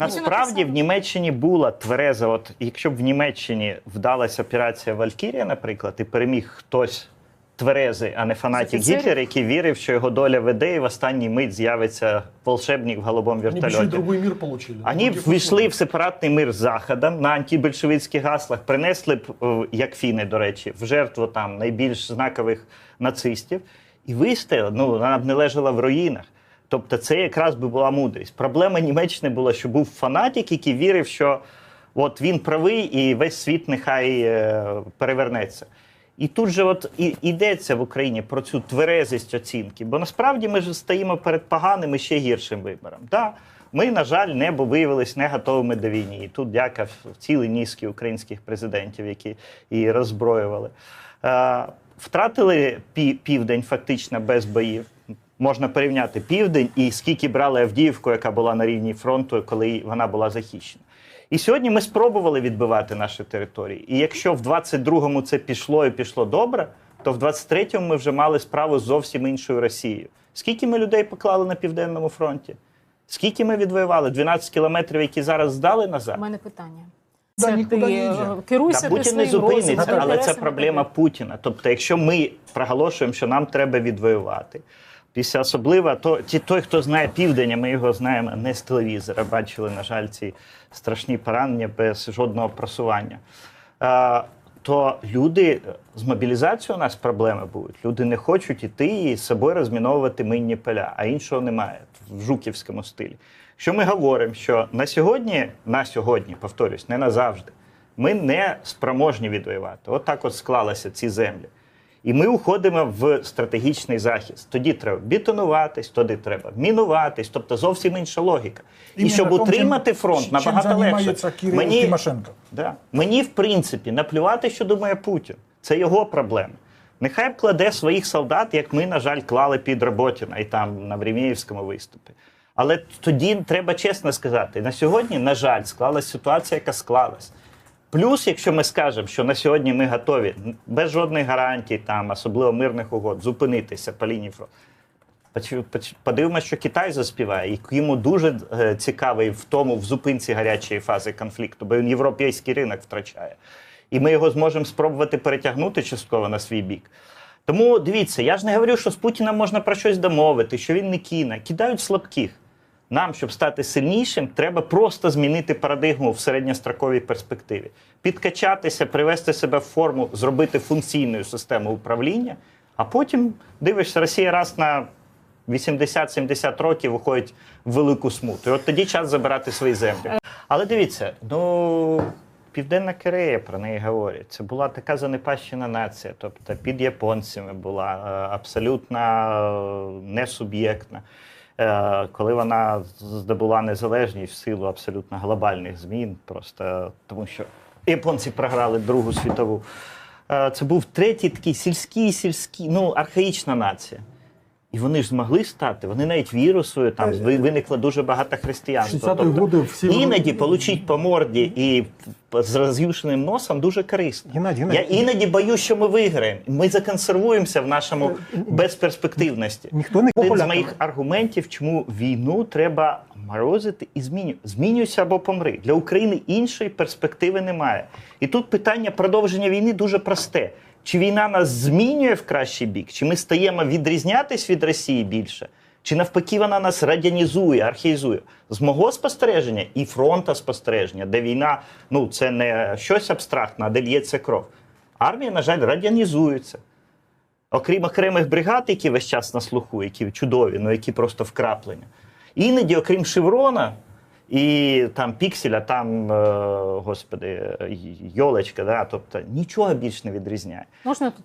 Насправді в Німеччині була твереза. От якщо б в Німеччині вдалася операція Валькірія, наприклад, і переміг хтось тверезий, а не фанатик офіцерів? Гітлер, який вірив, що його доля веде, і в останній мить з'явиться волшебник в голубому вертольоті. другой мир получили. Вони б ввійшли в сепаратний мир з Заходом на антибольшевицьких гаслах, принесли б, е, як фіни, до речі, в жертву там найбільш знакових нацистів, і вистояла, ну вона б не лежала в руїнах. Тобто, це якраз би була мудрість. Проблема Німеччини була, що був фанатик, який вірив, що от він правий, і весь світ нехай е, перевернеться. І тут же от і йдеться в Україні про цю тверезість оцінки, бо насправді ми ж стоїмо перед поганим і ще гіршим вибором. Да, ми, на жаль, небо виявилися не готовими до війни. І тут дяка цілий низки українських президентів, які її роззброювали. Е, втратили пі- південь фактично без боїв. Можна порівняти південь і скільки брали Авдіївку, яка була на рівні фронту, коли вона була захищена. І сьогодні ми спробували відбивати наші території. І якщо в 22-му це пішло і пішло добре, то в 23-му ми вже мали справу з зовсім іншою Росією. Скільки ми людей поклали на південному фронті? Скільки ми відвоювали? 12 кілометрів, які зараз здали назад? У мене питання. Да, Це ти не керуйся Та Путін не зупиниться, але це проблема. Путіна. Тобто, якщо ми проголошуємо, що нам треба відвоювати, після особливо, то ті, той, хто знає південь, а ми його знаємо не з телевізора, бачили, на жаль, ці страшні поранення без жодного просування. Е, то люди з мобілізацією у нас проблеми будуть. Люди не хочуть іти і з собою розміновувати минні поля, а іншого немає в жуківському стилі. Що ми говоримо, що на сьогодні, на сьогодні, повторюсь, не назавжди, ми не спроможні відвоювати. От от склалися ці землі. І ми уходимо в стратегічний захист. Тоді треба бетонуватись, тоді треба мінуватись, тобто зовсім інша логіка. І щоб утримати чим- фронт набагато легше. Кирило Тимошенко. Да. Мені, в принципі, наплювати, що думає Путін. Це його проблема. Нехай кладе своїх солдат, як ми, на жаль, клали під Роботіна і там на Времєївському виступі. Але тоді треба чесно сказати: на сьогодні, на жаль, склалась ситуація, яка склалась. Плюс, якщо ми скажемо, що на сьогодні ми готові без жодних гарантій, там особливо мирних угод, зупинитися по лінії фронту. Подивимося, що Китай заспіває, і йому дуже е, цікавий в тому в зупинці гарячої фази конфлікту, бо він європейський ринок втрачає. І ми його зможемо спробувати перетягнути частково на свій бік. Тому дивіться, я ж не говорю, що з Путіним можна про щось домовити, що він не кине. Кидають слабких. Нам, щоб стати сильнішим, треба просто змінити парадигму в середньостроковій перспективі, підкачатися, привести себе в форму, зробити функційною систему управління, а потім дивишся, Росія раз на 80-70 років виходить в велику смуту. І от тоді час забирати свої землі. Але дивіться, ну. Південна Корея про неї говорять. Це була така занепащена нація, тобто під японцями була е, абсолютно е, несуб'єктна. Е, Коли вона здобула незалежність в силу абсолютно глобальних змін, просто тому що японці програли Другу світову. Е, Це був третій такий сільський, сільський, ну архаїчна нація. І вони ж змогли стати. Вони навіть віру свою там виникло дуже багато християнства. 60-ті всі- іноді получить по морді і з роз'юшеним носом дуже корисно. Геннадій, Я іноді боюсь, що ми виграємо. Ми законсервуємося в нашому безперспективності. Ніхто не Один з моїх аргументів, чому війну треба морозити і змінювати. Змінюйся або помри. Для України іншої перспективи немає. І тут питання продовження війни дуже просте. Чи війна нас змінює в кращий бік, чи ми стаємо відрізнятись від Росії більше, чи навпаки вона нас радянізує, архаїзує? З мого спостереження і фронта спостереження, де війна ну це не щось абстрактне, а де лється кров. Армія, на жаль, радянізується. Окрім окремих бригад, які весь час на слуху, які чудові, ну які просто вкраплення. Іноді, окрім Шеврона і там Пікселя, там, е, господи, Йолочка, да, тобто нічого більш не відрізняє. Можна тут